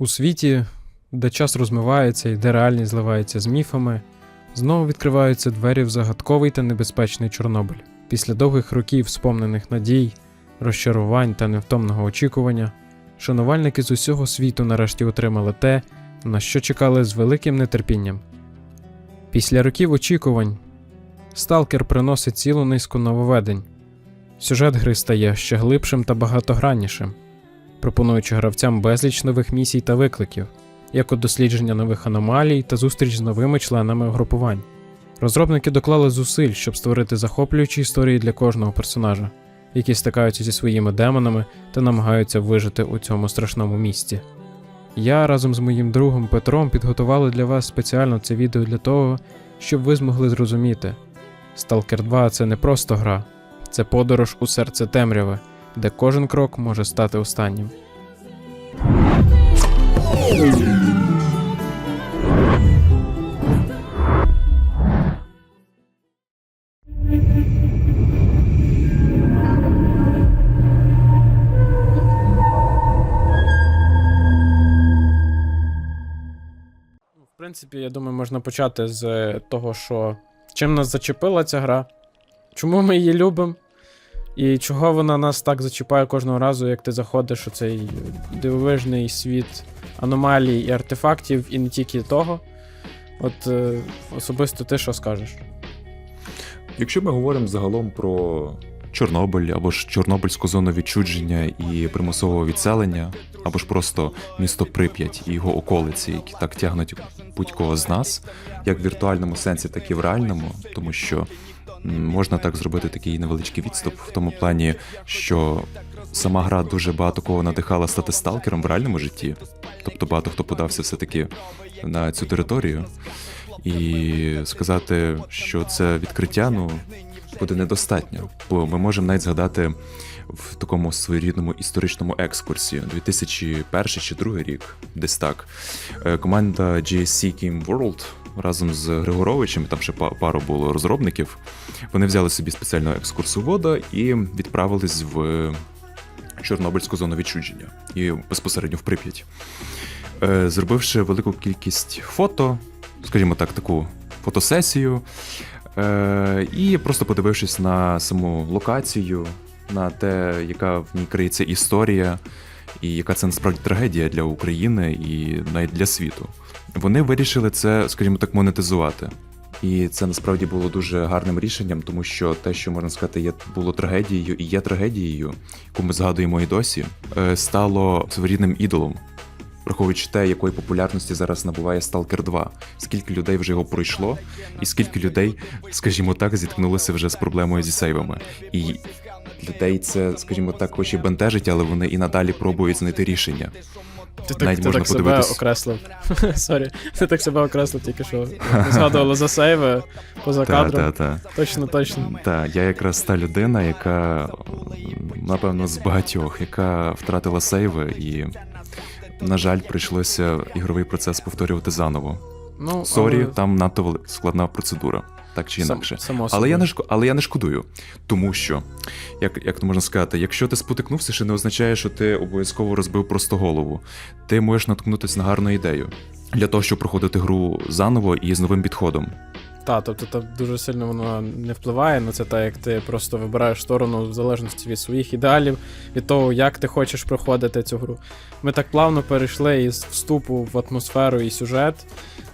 У світі, де час розмивається і де реальність зливається з міфами, знову відкриваються двері в загадковий та небезпечний Чорнобиль. Після довгих років спомнених надій, розчарувань та невтомного очікування, шанувальники з усього світу нарешті отримали те, на що чекали з великим нетерпінням. Після років очікувань Сталкер приносить цілу низку нововведень. Сюжет гри стає ще глибшим та багатограннішим, пропонуючи гравцям безліч нових місій та викликів, як от дослідження нових аномалій та зустріч з новими членами угрупувань. Розробники доклали зусиль, щоб створити захоплюючі історії для кожного персонажа, які стикаються зі своїми демонами та намагаються вижити у цьому страшному місці. Я разом з моїм другом Петром підготували для вас спеціально це відео для того, щоб ви змогли зрозуміти. Stalker 2 це не просто гра, це подорож у серце темряви, де кожен крок може стати останнім. В принципі, я думаю, можна почати з того, що чим нас зачепила ця гра, чому ми її любимо, і чого вона нас так зачіпає кожного разу, як ти заходиш у цей дивовижний світ аномалій і артефактів, і не тільки того. От е, особисто ти що скажеш? Якщо ми говоримо загалом про Чорнобиль або ж Чорнобильську зону відчудження і примусового відселення, або ж просто місто Прип'ять і його околиці, які так тягнуть будь-кого з нас, як в віртуальному сенсі, так і в реальному, тому що можна так зробити такий невеличкий відступ в тому плані, що сама гра дуже багато кого надихала стати сталкером в реальному житті. Тобто багато хто подався все-таки на цю територію. І сказати, що це відкриття, ну буде недостатньо. Бо ми можемо навіть згадати в такому своєрідному історичному екскурсі 2001 чи 2002 рік, десь так. Е, Команда GSC Game World разом з Григоровичем, там ще па- пару було розробників. Вони взяли собі спеціальну екскурсовода і відправились в Чорнобильську зону відчудження і безпосередньо в Прип'ять. Е, Зробивши велику кількість фото, скажімо так, таку фотосесію. Е, і просто подивившись на саму локацію, на те, яка в ній криється історія, і яка це насправді трагедія для України і навіть для світу. Вони вирішили це, скажімо так, монетизувати. І це насправді було дуже гарним рішенням, тому що те, що можна сказати, є було трагедією і є трагедією, яку ми згадуємо і досі, е, стало своєрідним ідолом враховуючи те, якої популярності зараз набуває Stalker 2, скільки людей вже його пройшло, і скільки людей, скажімо так, зіткнулися вже з проблемою зі сейвами. І людей це, скажімо так, хоч і бентежить, але вони і надалі пробують знайти рішення. Ти так, Навіть ти можна так себе подивитись. окреслив. Сорі, ти так себе окреслив тільки що. Ми Згадували за сейви поза Та, кадром. та, та. Точно, точно. Та, я якраз та людина, яка, напевно, з багатьох, яка втратила сейви, і, на жаль, прийшлося ігровий процес повторювати заново. Ну, Сорі, але там надто вели- складна процедура, так чи сам- інакше. само Але я не шко- але я не шкодую, тому що, як, як то можна сказати, якщо ти спотикнувся, ще не означає, що ти обов'язково розбив просто голову. Ти можеш наткнутися на гарну ідею для того, щоб проходити гру заново і з новим підходом. Та, тобто там дуже сильно воно не впливає на це, так як ти просто вибираєш сторону в залежності від своїх ідеалів, від того, як ти хочеш проходити цю гру. Ми так плавно перейшли із вступу в атмосферу і сюжет.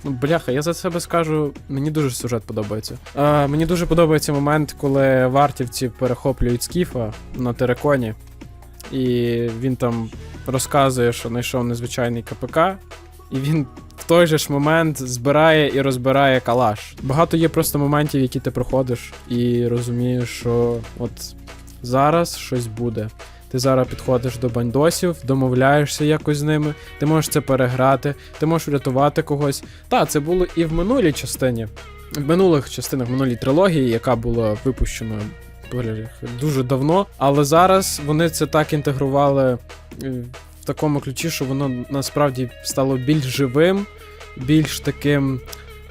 Ну, бляха, я за себе скажу, мені дуже сюжет подобається. А, мені дуже подобається момент, коли вартівці перехоплюють скіфа на тереконі, і він там розказує, що знайшов незвичайний КПК, і він в той же ж момент збирає і розбирає калаш. Багато є просто моментів, які ти проходиш, і розумієш, що от зараз щось буде. Ти зараз підходиш до бандосів, домовляєшся якось з ними, ти можеш це переграти, ти можеш врятувати когось. Та, це було і в минулій частині, в минулих частинах, в минулій трилогії, яка була випущена дуже давно. Але зараз вони це так інтегрували е, такому ключі, що воно насправді стало більш живим, більш таким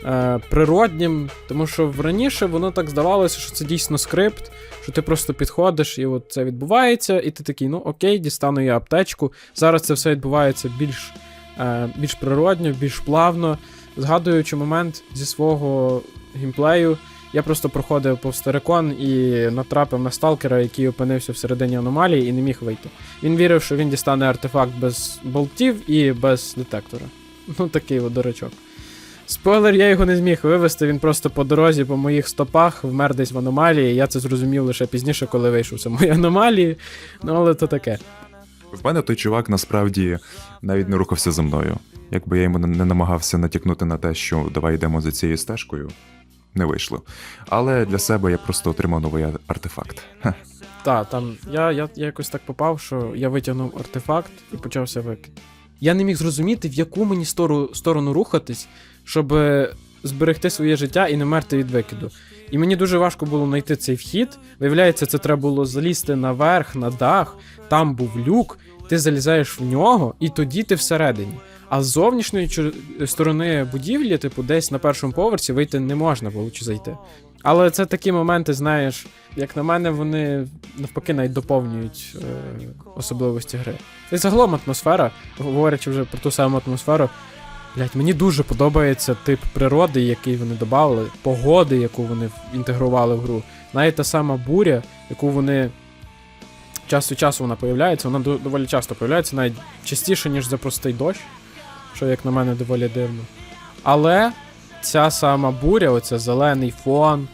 е, природнім. Тому що раніше воно так здавалося, що це дійсно скрипт, що ти просто підходиш, і от це відбувається, і ти такий, ну окей, дістану я аптечку. Зараз це все відбувається більш е, більш природньо, більш плавно. Згадуючи момент зі свого геймплею, я просто проходив повз Терекон і натрапив на сталкера, який опинився всередині аномалії і не міг вийти. Він вірив, що він дістане артефакт без болтів і без детектора. Ну, такий от дурачок. Спойлер, я його не зміг вивести, він просто по дорозі, по моїх стопах, вмер десь в аномалії. Я це зрозумів лише пізніше, коли вийшов з самої аномалії. Ну, але то таке. В мене той чувак насправді навіть не рухався за мною. Якби я йому не намагався натякнути на те, що давай йдемо за цією стежкою, не вийшло. Але для себе я просто отримав новий артефакт. Ха. Та, там я, я, я якось так попав, що я витягнув артефакт і почався викид. Я не міг зрозуміти, в яку мені стору, сторону рухатись, щоб е, зберегти своє життя і не мерти від викиду. І мені дуже важко було знайти цей вхід. Виявляється, це треба було залізти наверх, на дах, там був люк, ти залізаєш в нього, і тоді ти всередині. А з зовнішньої сторони будівлі, типу, десь на першому поверсі вийти не можна було чи зайти. Але це такі моменти, знаєш, як на мене, вони навпаки навіть доповнюють е, особливості гри. І загалом атмосфера, говорячи вже про ту саму атмосферу, блять, мені дуже подобається тип природи, який вони додали, погоди, яку вони інтегрували в гру. Навіть та сама буря, яку вони час від часу вона появляється, вона доволі часто появляється, навіть частіше, ніж за простий дощ, що, як на мене, доволі дивно. Але ця сама буря, оця зелений фон,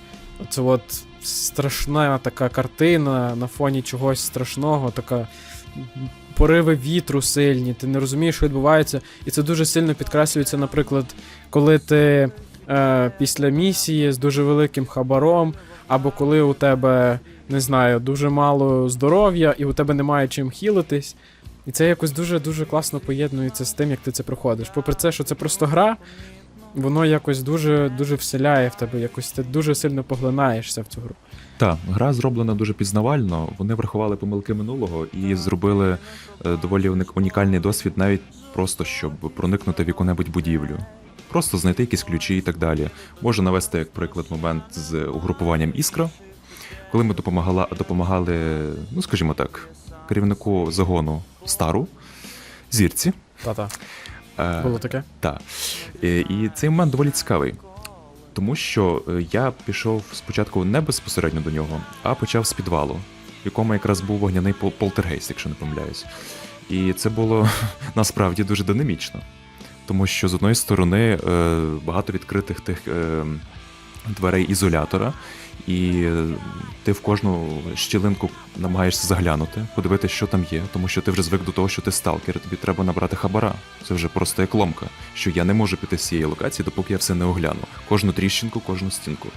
оце от страшна така картина на фоні чогось страшного, така пориви вітру сильні, ти не розумієш, що відбувається. І це дуже сильно підкреслюється, наприклад, коли ти е, після місії з дуже великим хабаром, або коли у тебе, не знаю, дуже мало здоров'я, і у тебе немає чим хілитись. І це якось дуже-дуже класно поєднується з тим, як ти це проходиш. Попри те, що це просто гра, воно якось дуже дуже вселяє в тебе, якось ти дуже сильно поглинаєшся в цю гру. Так, гра зроблена дуже пізнавально. Вони врахували помилки минулого і зробили е, доволі унікальний досвід, навіть просто щоб проникнути в яку-небудь будівлю. Просто знайти якісь ключі і так далі. Можу навести як приклад момент з угрупуванням Іскра, коли ми допомагала, допомагали, ну скажімо так, керівнику загону стару, зірці. Та-та, Е, було таке. так. Е, І цей момент доволі цікавий. Тому що е, я пішов спочатку не безпосередньо до нього, а почав з підвалу, в якому якраз був вогняний пол- полтергейст, якщо не помиляюсь. І це було насправді дуже динамічно. Тому що з одної сторони е, багато відкритих тих е, дверей ізолятора, і ти в кожну щілинку намагаєшся заглянути, подивитися, що там є, тому що ти вже звик до того, що ти сталкер, тобі треба набрати хабара. Це вже просто як ломка, що я не можу піти з цієї локації, допоки я все не огляну. Кожну тріщинку, кожну стінку.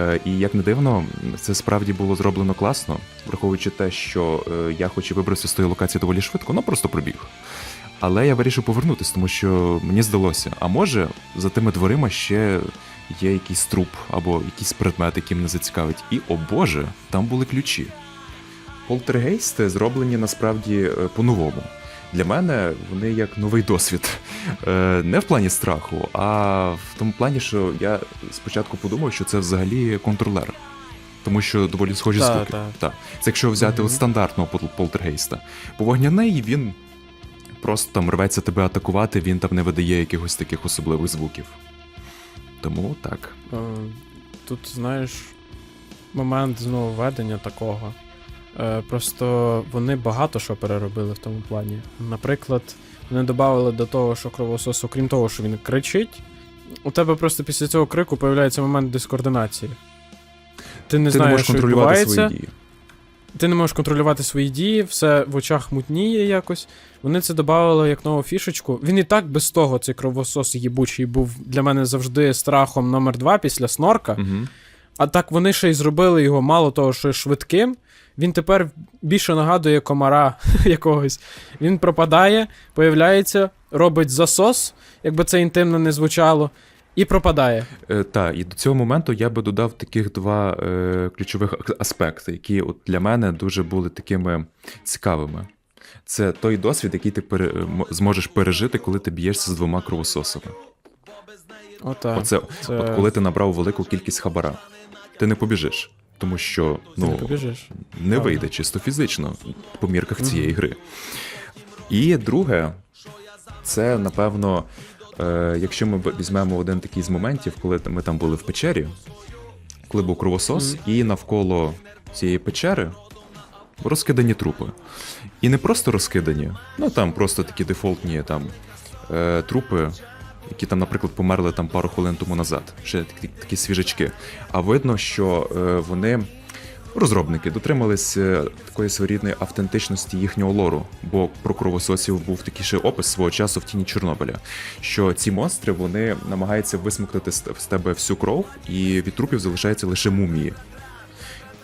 Е, І як не дивно, це справді було зроблено класно, враховуючи те, що е, я хоч і вибрався з тої локації доволі швидко, ну просто пробіг. Але я вирішив повернутися, тому що мені здалося, а може за тими дверима ще є якийсь труп або якийсь предмет, який мене зацікавить. І о Боже, там були ключі. Полтергейсти зроблені насправді е, по-новому. Для мене вони як новий досвід. Е, Не в плані страху, а в тому плані, що я спочатку подумав, що це взагалі контролер. Тому що доволі схожі Та, звуки. та. Так. Це якщо взяти Мгм. от стандартного пол- полтергейста. Бо вогняний він просто там рветься тебе атакувати, він там не видає якихось таких особливих звуків. Тому так. Е, Тут, знаєш, момент знову введення такого. Е, Просто вони багато що переробили в тому плані. Наприклад, вони додали до того, що кровосос, окрім того, що він кричить, у тебе просто після цього крику появляється момент дискоординації. Ти не Ти не можеш що контролювати відбувається. свої дії. Ти не можеш контролювати свої дії, все в очах мутніє якось. Вони це додали як нову фішечку. Він і так без того, цей кровосос їбучий, був для мене завжди страхом номер два після снорка. Угу. А так вони ще й зробили його мало того, що швидким. Він тепер більше нагадує комара якогось. Він пропадає, появляється, робить засос, якби це інтимно не звучало, і пропадає. Е, та, і до цього моменту я би додав таких два е, ключових аспекти, які от для мене дуже були такими цікавими. Це той досвід, який ти пере, зможеш пережити, коли ти б'єшся з двома кровососами. Ота. Оце, це... От коли ти набрав велику кількість хабара, ти не побіжиш, тому що Ти не ну, побіжиш. не вийде чисто фізично по мірках Мгм. цієї гри. І друге, Це, напевно, якщо ми візьмемо один такий з моментів, коли ми там були в печері, коли був кровосос, і навколо цієї печери розкидані трупи. І не просто розкидані, ну там просто такі дефолтні там е, трупи, які там, наприклад, померли там пару хвилин тому назад. Ще такі, такі свіжачки. А видно, що е, вони. Розробники дотримались е, такої своєрідної автентичності їхнього лору, бо про кровососів був такий ще опис свого часу в тіні Чорнобиля. Що ці монстри вони намагаються висмикнути з з тебе всю кров, і від трупів залишаються лише мумії.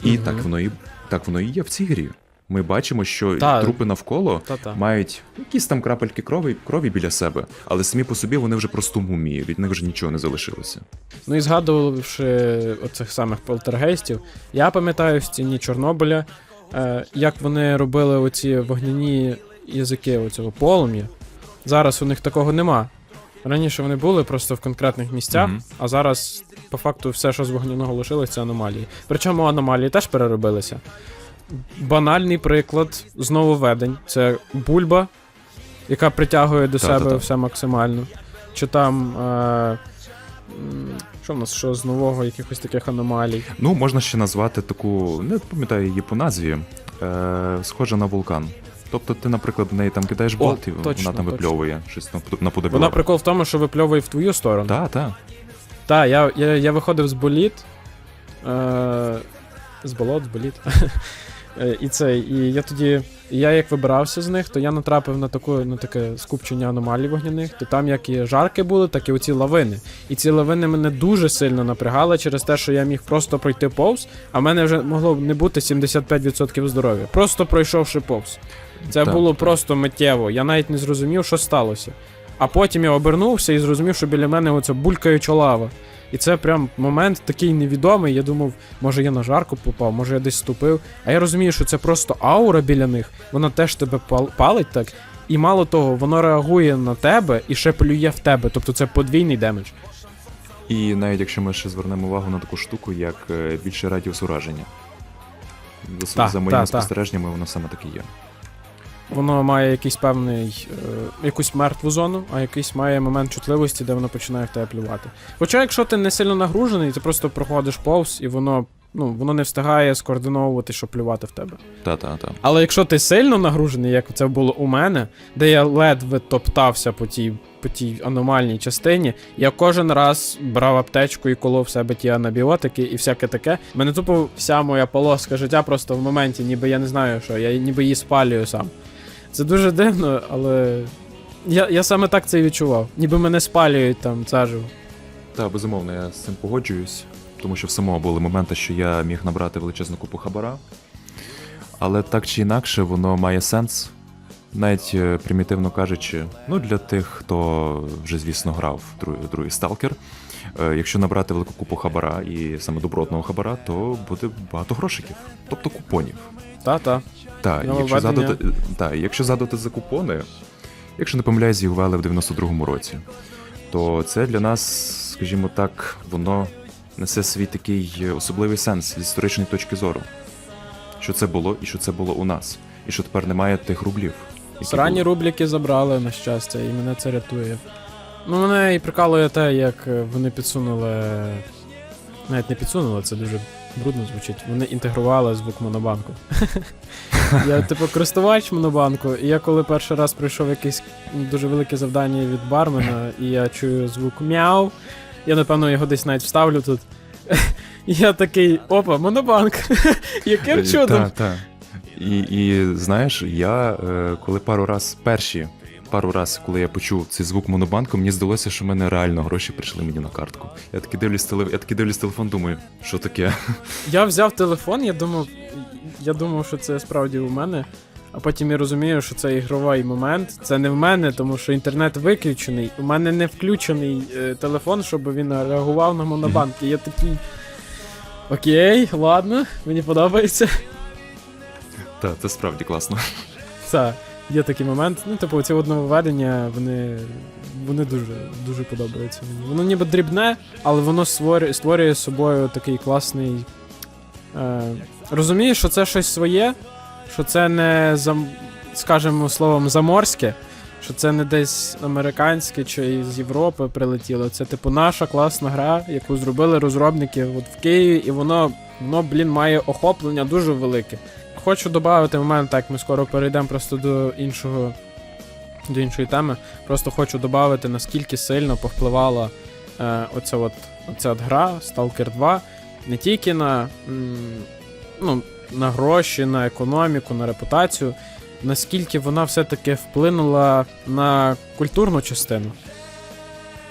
І угу. так воно і так воно і є в цій грі. Ми бачимо, що Та. трупи навколо Та-та. мають якісь там крапельки крові, крові біля себе, але самі по собі вони вже просто мумії, від них вже нічого не залишилося. Ну і згадувавши оцих самих полтергейстів, я пам'ятаю в стіні Чорнобиля, е, як вони робили оці вогняні язики оцього полум'я. Зараз у них такого нема. Раніше вони були просто в конкретних місцях, Мгм. а зараз, по факту, все, що з вогняного лишилось, це аномалії. Причому аномалії теж переробилися. Банальний приклад знову ведень. Це бульба, яка притягує до Та-та-та. себе все максимально. Чи там. Е- що в нас що з нового, якихось таких аномалій? Ну, можна ще назвати таку, не пам'ятаю її по назві, е, схожа на вулкан. Тобто ти, наприклад, в неї там кидаєш болт, і точно, вона там точно. випльовує щось напод- наподобі. Вона прикол в тому, що випльовує в твою сторону. Так, так. Так, я, я, я виходив з боліт. Е, з болот, з боліт. Е, І це, і я тоді. і Я як вибирався з них, то я натрапив на таку, на таке скупчення аномалій вогняних, то там як і жарки були, так і оці лавини. І ці лавини мене дуже сильно напрягали через те, що я міг просто пройти повз, а в мене вже могло б не бути 75% здоров'я. Просто пройшовши повз. Це Так, було так. просто миттєво. Я навіть не зрозумів, що сталося. А потім я обернувся і зрозумів, що біля мене оце булькаюча лава. І це прям момент такий невідомий. Я думав, може я на жарку попав, може я десь ступив. А я розумію, що це просто аура біля них, вона теж тебе пал- палить так. І мало того, воно реагує на тебе і ще плює в тебе. Тобто це подвійний демедж. І навіть якщо ми ще звернемо увагу на таку штуку, як е, більший радіус ураження. За, Та, за моїми та. спостереженнями, воно саме таке є. Воно має якийсь певний, е, якусь мертву зону, а якийсь має момент чутливості, де воно починає в тебе плювати. Хоча, якщо ти не сильно нагружений, ти просто проходиш повз, і воно, ну, воно не встигає скоординовувати, щоб плювати в тебе. Та, та, та. Але якщо ти сильно нагружений, як це було у мене, де я ледве топтався по тій, по тій аномальній частині, я кожен раз брав аптечку і колов в себе ті анабіотики і всяке таке. Мене тупо вся моя полоска життя просто в моменті, ніби я не знаю що, я ніби її спалюю сам. Це дуже дивно, але я, я саме так це і відчував. Ніби мене спалюють там заживо. Та, безумовно, я з цим погоджуюсь, тому що в самого були моменти, що я міг набрати величезну купу хабара. Але так чи інакше, воно має сенс. Навіть е, примітивно кажучи, ну для тих, хто вже, звісно, грав другий, другий сталкер. е, Якщо набрати велику купу хабара і саме добротного хабара, то буде багато грошиків, тобто купонів. Та-та. Так, якщо задати, та, якщо задати за купони, якщо не помиляюсь, їх ввели в 92-му році, то це для нас, скажімо так, воно несе свій такий особливий сенс з історичної точки зору. Що це було і що це було у нас. І що тепер немає тих рублів. Срані рубліки забрали, на щастя, і мене це рятує. Ну, мене і прикалує те, як е, вони підсунули. Навіть не підсунули, це дуже брудно звучить. Вони інтегрували звук монобанку. Я, типу, користувач монобанку, і я коли перший раз пройшов якесь дуже велике завдання від бармена, і я чую звук мяу, я напевно його десь навіть вставлю тут. Я такий, опа, монобанк. Яким чудом? Так, так. І, і знаєш, я е, коли пару раз перші. Пару раз, коли я почув цей звук монобанку, мені здалося, що в мене реально гроші прийшли мені на картку. Я таки дивлюсь теле... я таки дивлюсь телефон, думаю, що таке? Я взяв телефон, я думав, я думав, що це справді у мене. А потім я розумію, що це ігровий момент. Це не в мене, тому що інтернет виключений. У мене не включений е, телефон, щоб він реагував на монобанк. І я такий. Окей, ладно, мені подобається. Так, це справді класно. Це є такий момент. Ну, типу, ці нововведення, вони, вони дуже, дуже подобаються. Воно ніби дрібне, але воно створює, створює собою такий класний. Е, розумієш, що це щось своє, що це не скажімо словом, заморське, що це не десь американське чи з Європи прилетіло. Це, типу, наша класна гра, яку зробили розробники от в Києві, і воно, воно, блін, має охоплення дуже велике. Хочу додати момент, так ми скоро перейдемо просто до іншого. До іншої теми. Просто хочу додати, наскільки сильно повпливала е, оця, от, оця от гра Stalker 2 не тільки на, м, ну, на гроші, на економіку, на репутацію, наскільки вона все-таки вплинула на культурну частину.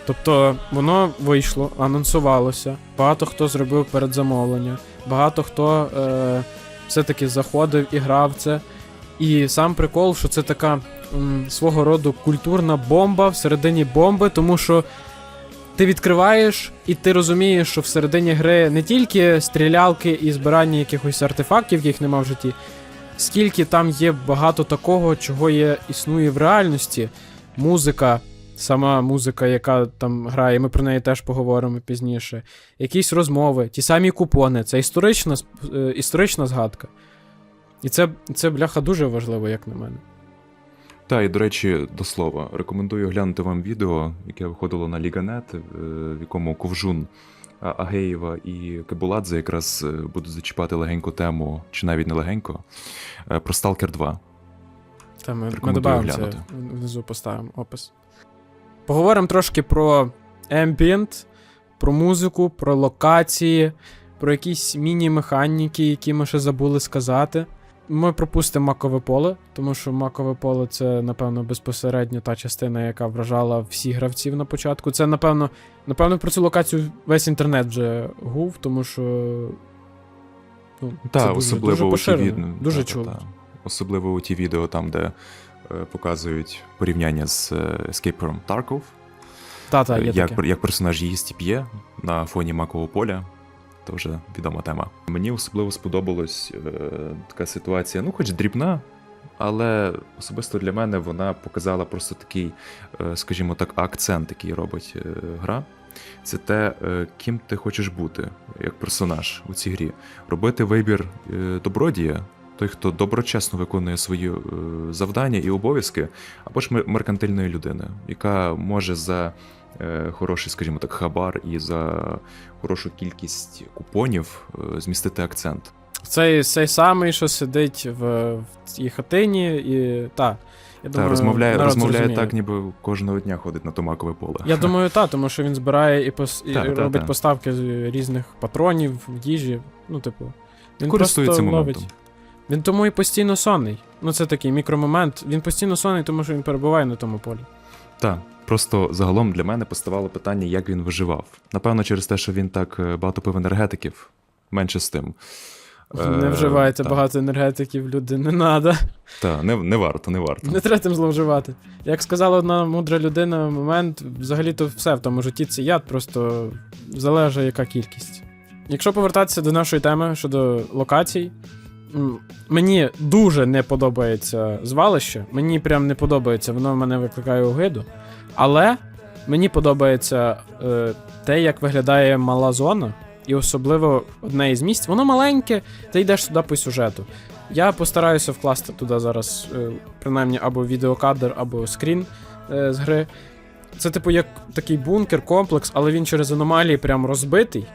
Тобто воно вийшло, анонсувалося, багато хто зробив передзамовлення, багато хто е, все-таки заходив і грав це. І сам прикол, що це така м, свого роду культурна бомба всередині бомби, тому що ти відкриваєш, і ти розумієш, що всередині гри не тільки стрілялки і збирання якихось артефактів, яких нема в житті, скільки там є багато такого, чого є, існує в реальності. Музика, сама музика, яка там грає, ми про неї теж поговоримо пізніше. Якісь розмови, ті самі купони, це історична, е, історична згадка. І це, це бляха дуже важливо, як на мене. Та, і до речі, до слова, рекомендую глянути вам відео, яке виходило на Ліганет, е, в якому Ковжун Агеєва і Кабуладзе якраз е, будуть зачіпати легеньку тему, чи навіть не легенько, про Stalker 2. Та ми, ми додаємо це внизу поставимо опис. Поговоримо трошки про ембієнт, про музику, про локації, про якісь міні-механіки, які ми ще забули сказати. Ми пропустимо макове поле, тому що макове поле це, напевно, безпосередньо та частина, яка вражала всіх гравців на початку. Це, напевно, напевно, про цю локацію весь інтернет вже гув, тому що. Ну, Та, це дуже, особливо дуже у ті поширено, відео. Дуже та, та, та. Особливо у ті відео, там, де показують порівняння з е, Escape from Tarkov, Та-та, е, є як, таке. як персонаж їсть і п'є на фоні макового поля. То вже відома тема. Мені особливо сподобалась е, така ситуація, ну, хоч дрібна, але особисто для мене вона показала просто такий, е, скажімо так, акцент, який робить е, гра. Це те, е, ким ти хочеш бути як персонаж у цій грі. Робити вибір е, добродія, той, хто доброчесно виконує свої е, завдання і обов'язки, або ж меркантильної людини, яка може за е, хороший, скажімо так, хабар і за хорошу кількість купонів е, змістити акцент. Цей, цей самий, що сидить в, в цій хатині, і та. Я Та розмовляє, розмовляє так, ніби кожного дня ходить на томакове поле. Я думаю, та, тому що він збирає і, пос... і Та, та, робить та. поставки різних патронів, їжі. Ну, типу. Він Користується просто моментом. ловить. Він тому і постійно сонний. Ну, це такий мікромомент. Він постійно сонний, тому що він перебуває на тому полі. Так, просто загалом для мене поставало питання, як він виживав. Напевно, через те, що він так е, багато пив енергетиків, менше з тим. Не вживайте та, багато енергетиків, люди, не надо. Та, не, не варто, не варто. Не треба тим зловживати. Як сказала одна мудра людина в момент, взагалі-то все в тому житті це яд, просто залежить яка кількість. Якщо повертатися до нашої теми щодо локацій, мені дуже не подобається звалище, мені прям не подобається, воно в мене викликає огиду. Але мені подобається е, те, як виглядає мала зона, і особливо одне із місць. Воно маленьке, ти йдеш туди по сюжету. Я постараюся вкласти туди зараз, е, принаймні, або відеокадр, або скрін е, з гри. Це, типу, як такий бункер, комплекс, але він через аномалії прям розбитий.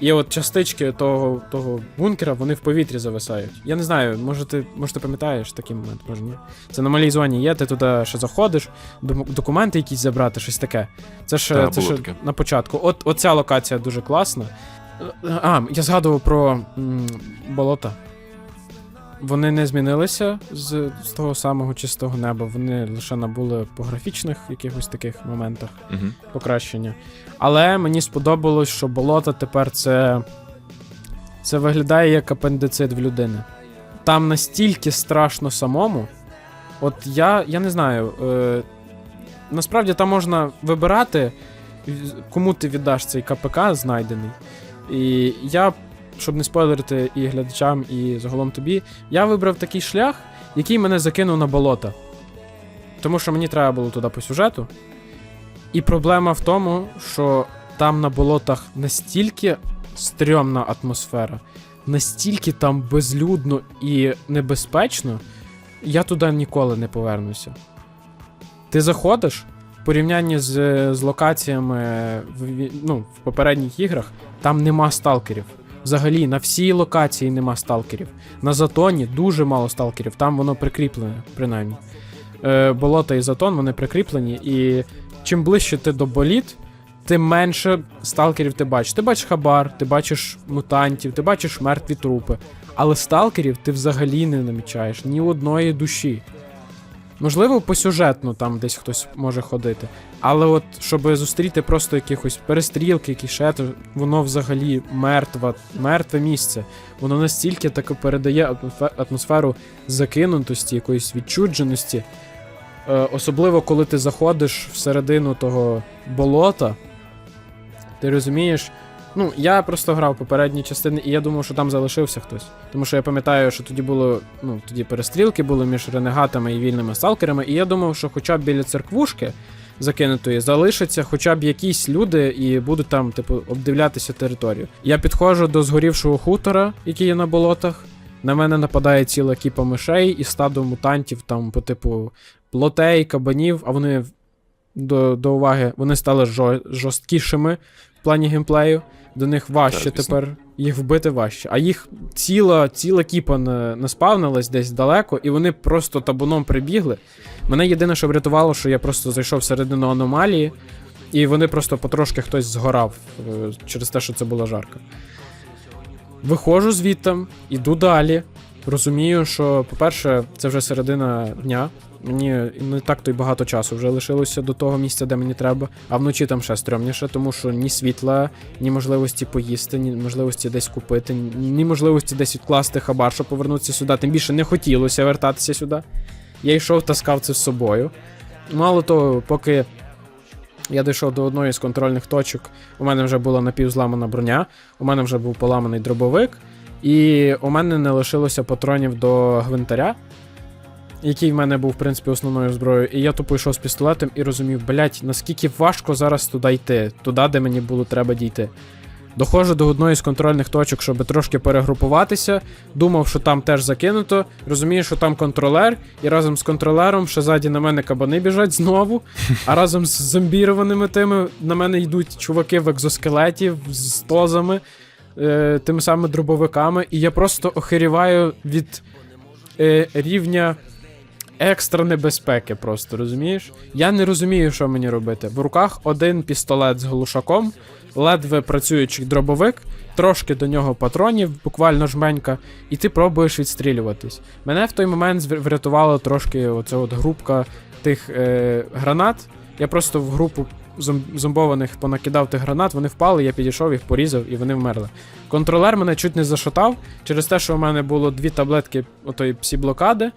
І от частички того, того бункера вони в повітрі зависають. Я не знаю, може ти, може ти пам'ятаєш такий момент, може ні. Це на малій зоні є, ти туди ще заходиш, документи якісь забрати, щось таке. Це ж Та, це ж ще на початку. От оця локація дуже класна. А, я згадував про м, болота. Вони не змінилися з, з того самого чистого неба, вони лише набули по графічних якихось таких моментах Угу. покращення. Але мені сподобалось, що болото тепер це. Це виглядає як апендицит в людини. Там настільки страшно самому. От я, я не знаю. Е, насправді там можна вибирати, кому ти віддаш цей КПК знайдений. І я, щоб не спойлерити і глядачам, і загалом тобі, я вибрав такий шлях, який мене закинув на болото. Тому що мені треба було туди по сюжету. І проблема в тому, що там на болотах настільки стрьомна атмосфера, настільки там безлюдно і небезпечно, я туди ніколи не повернуся. Ти заходиш в порівнянні з, з локаціями в, ну, в попередніх іграх, там нема сталкерів. Взагалі на всій локації нема сталкерів. На затоні дуже мало сталкерів, там воно прикріплене, принаймні. Е, болото і затон вони прикріплені, і чим ближче ти до боліт, тим менше сталкерів ти бачиш. Ти бачиш хабар, ти бачиш мутантів, ти бачиш мертві трупи. Але сталкерів ти взагалі не намічаєш ні одної душі. Можливо, посюжетно там десь хтось може ходити. Але от, щоб зустріти просто якихось перестрілки, якісь ще, воно взагалі мертва, мертве місце. Воно настільки таки передає атмосфе- атмосферу закинутості, якоїсь відчудженості. Е, особливо, коли ти заходиш всередину того болота, ти розумієш. Ну, я просто грав попередні частини, і я думав, що там залишився хтось. Тому що я пам'ятаю, що тоді було, ну, тоді перестрілки були між ренегатами і вільними сталкерами, і я думав, що хоча б біля церквушки закинутої залишаться хоча б якісь люди і будуть там, типу, обдивлятися територію. Я підходжу до згорівшого хутора, який є на болотах. На мене нападає ціла кіпа мишей і стадо мутантів, там, по типу плотей, кабанів, а вони до, до уваги, вони стали жо, жорсткішими в плані геймплею. До них важче Так, тепер їх вбити важче. А їх ціла, ціла кіпа наспавнилась десь далеко, і вони просто табуном прибігли. Мене єдине, що врятувало, що я просто зайшов всередину аномалії, і вони просто потрошки хтось згорав е, через те, що це була жарка. Виходжу звідти, іду далі. Розумію, що, по-перше, це вже середина дня. Мені не так то й багато часу вже лишилося до того місця, де мені треба. А вночі там ще стрьомніше, тому що ні світла, ні можливості поїсти, ні можливості десь купити, ні можливості десь відкласти хабар, щоб повернутися сюди. Тим більше не хотілося вертатися сюди. Я йшов, таскав це з собою. Мало того, поки я дійшов до одної з контрольних точок, у мене вже була напівзламана броня, у мене вже був поламаний дробовик, і у мене не лишилося патронів до гвинтаря, який в мене був, в принципі, основною зброєю. І я тупо йшов з пістолетом і розумів, блять, наскільки важко зараз туди йти, туди, де мені було треба дійти. Доходжу до одної з контрольних точок, щоб трошки перегрупуватися. Думав, що там теж закинуто. Розумію, що там контролер, і разом з контролером ще ззаді на мене кабани біжать знову. А разом з зомбірованими тими на мене йдуть чуваки в екзоскелеті з тозами, е, тими самими дробовиками. І я просто охеріваю від е, рівня екстра небезпеки, просто розумієш? Я не розумію, що мені робити. В руках один пістолет з глушаком, ледве працюючий дробовик, трошки до нього патронів, буквально жменька, і ти пробуєш відстрілюватись. Мене в той момент врятувала трошки оця от групка тих е, гранат. Я просто в групу зомбованих понакидав тих гранат, вони впали, я підійшов, їх порізав і вони вмерли. Контролер мене чуть не зашатав через те, що у мене було дві таблетки отої псі-блокади.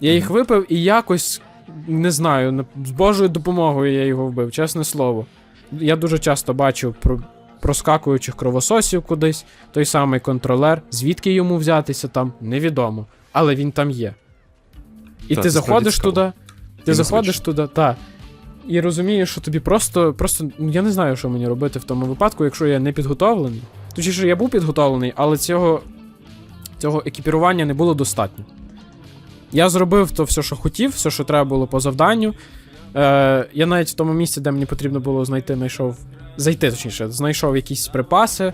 Я їх випив і якось не знаю, з Божою допомогою я його вбив, чесне слово. Я дуже часто бачив про, проскакуючих кровососів кудись, той самий контролер. Звідки йому взятися там, невідомо. Але він там є. І Та, ти заходиш цікаво. туди, ти заходиш туди, та. І розумієш, що тобі просто, просто. Ну я не знаю, що мені робити в тому випадку, якщо я не підготовлений. Точніше, я був підготовлений, але цього, цього екіпірування не було достатньо. Я зробив то все, що хотів, все, що треба було по завданню. Е, я навіть в тому місці, де мені потрібно було знайти, знайшов. Зайти, точніше, знайшов якісь припаси,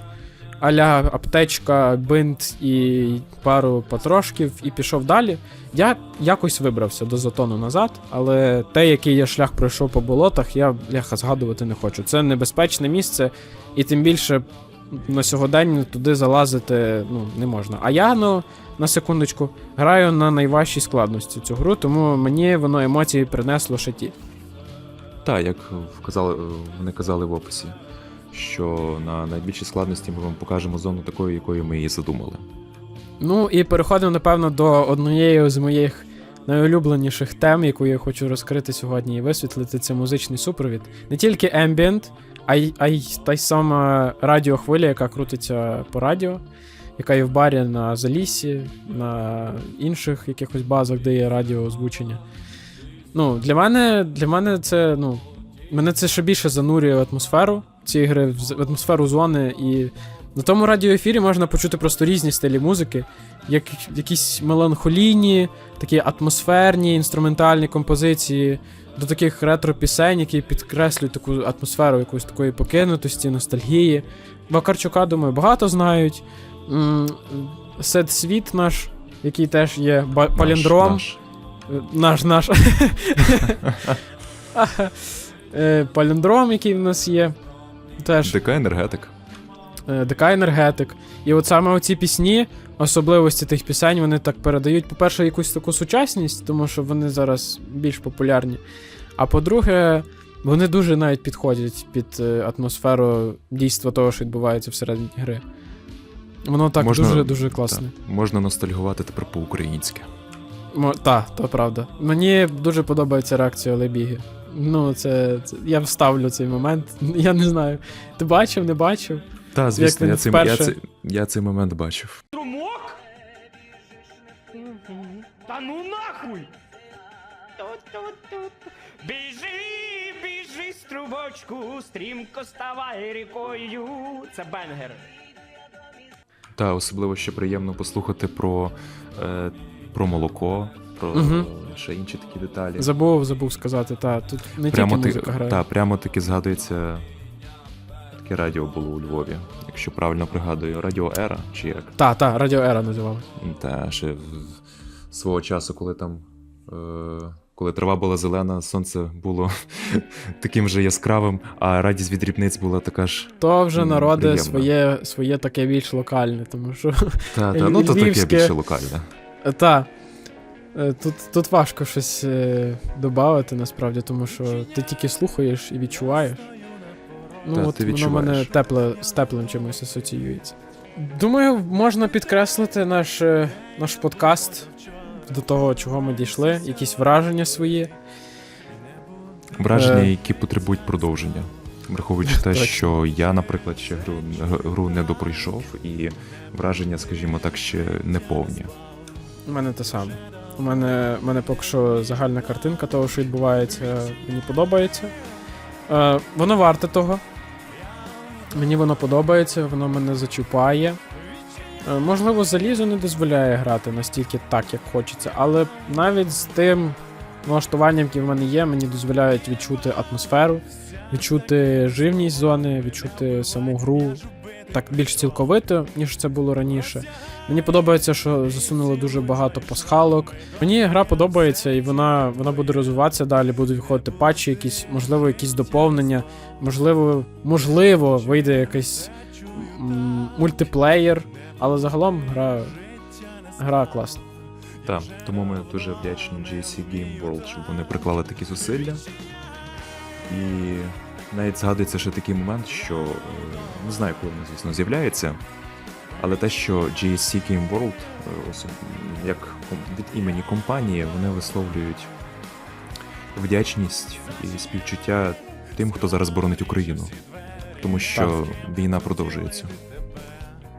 аля аптечка, бинт і пару патрошків, і пішов далі. Я якось вибрався до затону назад, але те, який я шлях пройшов по болотах, я бляха згадувати не хочу. Це небезпечне місце, і тим більше на сьогодення туди залазити ну, не можна. А я, ну, на секундочку, граю на найважчій складності цю гру, тому мені воно емоції принесло ще ті. Так, як вказали, вони казали в описі, що на найбільшій складності ми вам покажемо зону такою, якою ми її задумали. Ну і переходимо, напевно, до однієї з моїх найулюбленіших тем, яку я хочу розкрити сьогодні і висвітлити, це музичний супровід. Не тільки ambient, а й, а й та й сама радіохвиля, яка крутиться по радіо, яка є в барі на Залісі, на інших якихось базах, де є радіоозвучення. Ну, для мене, для мене це, ну, мене це ще більше занурює в атмосферу цієї гри, в атмосферу зони і на тому радіоефірі можна почути просто різні стилі музики, як якісь меланхолійні, такі атмосферні, інструментальні композиції, до таких ретро-пісень, які підкреслюють таку атмосферу якоїсь такої покинутості, ностальгії. Вакарчука, думаю, багато знають. М, Сет світ наш, який теж є паліндром. Наш, Наш наш. наш. Е, Паліндром, який в нас є. Теж ДК енергетик. е, ДК енергетик. І от саме оці пісні, особливості тих пісень, вони так передають, по-перше, якусь таку сучасність, тому що вони зараз більш популярні. А по-друге, вони дуже навіть підходять під е, атмосферу дійства того, що відбувається всередині гри. Воно так дуже-дуже класне. Так. Можна ностальгувати тепер по-українськи. Мо- Та, то правда. Мені дуже подобається реакція Лебіги. Ну, це, це. Я вставлю цей момент. Я не знаю. Ти бачив, не бачив? Та, звісно, я цей, я, цей, я цей момент бачив. Струмок? Та ну нахуй! Біжи, біжи, струбочку, стрімко ставай рікою. Це бенгер. Та, особливо ще приємно послухати про, е, про молоко, про Мгм. ще інші такі деталі. Забув, забув сказати, та. Тут не прямо, тільки ти- музика грає. та, прямо таки згадується. Таке радіо було у Львові, якщо правильно пригадую, Радіо Ера чи як. Та, та, Радіо Ера називали. Та ще в- свого часу, коли там. Е, коли трава була зелена, сонце було таким же яскравим, а радість від дрібниць була така ж. То вже народи своє, своє таке більш локальне, тому що. Та, та, ну то таке більше локальне. Та. Е, Тут, тут важко щось е, додати, насправді, тому що ти тільки слухаєш і відчуваєш. Ну, Та, от ти воно в мене тепле, з теплим чимось асоціюється. Думаю, можна підкреслити наш, е, наш подкаст до того, чого ми дійшли, якісь враження свої. Враження, Е. які потребують продовження. Враховуючи те, що я, наприклад, ще гру, гру не допройшов, і враження, скажімо так, ще не повні. У мене те саме. У мене, у мене поки що загальна картинка того, що відбувається, мені подобається. Е, воно варте того. Мені воно подобається, воно мене зачіпає. Е, можливо, залізо не дозволяє грати настільки так, як хочеться, але навіть з тим налаштуванням, яке в мене є, мені дозволяють відчути атмосферу, відчути живність зони, відчути саму гру так більш цілковито, ніж це було раніше. Мені подобається, що засунули дуже багато пасхалок. Мені гра подобається, і вона, вона буде розвиватися далі, будуть виходити патчі, якісь, можливо, якісь доповнення, можливо, можливо, вийде якийсь мультиплеєр, але загалом гра, гра класна. Так, тому ми дуже вдячні GSC Game World, щоб вони приклали такі зусилля. І навіть згадується ще такий момент, що е, не знаю, коли воно, звісно, з'являється. Але те, що GSC Game World, е, ось як від імені компанії, вони висловлюють вдячність і співчуття тим, хто зараз боронить Україну. Тому що війна продовжується.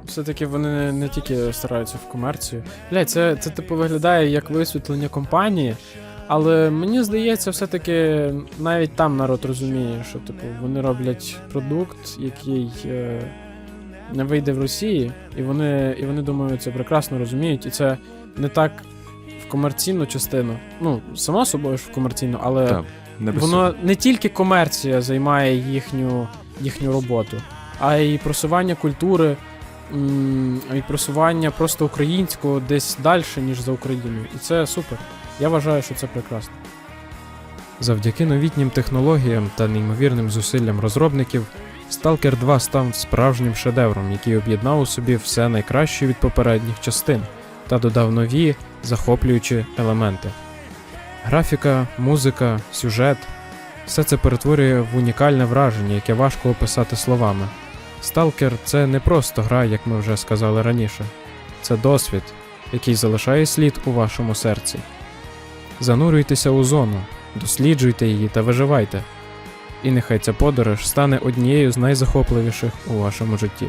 Все-таки вони не, тільки стараються в комерцію. Блядь, це, це типу виглядає як висвітлення компанії, але мені здається, все-таки навіть там народ розуміє, що типу вони роблять продукт, який е, не вийде в Росії, і вони, і вони думаю, це прекрасно розуміють, і це не так в комерційну частину. Ну, само собою ж в комерційну, але Так, не Воно не тільки комерція займає їхню, їхню роботу, а й просування культури, й просування просто українського десь далі, ніж за Україною. І це супер. Я вважаю, що це прекрасно. Завдяки новітнім технологіям та неймовірним зусиллям розробників, Stalker 2 став справжнім шедевром, який об'єднав у собі все найкраще від попередніх частин та додав нові, захоплюючі елементи. Графіка, музика, сюжет все це перетворює в унікальне враження, яке важко описати словами. Сталкер це не просто гра, як ми вже сказали раніше, це досвід, який залишає слід у вашому серці. Занурюйтеся у зону, досліджуйте її та виживайте. І нехай ця подорож стане однією з найзахопливіших у вашому житті.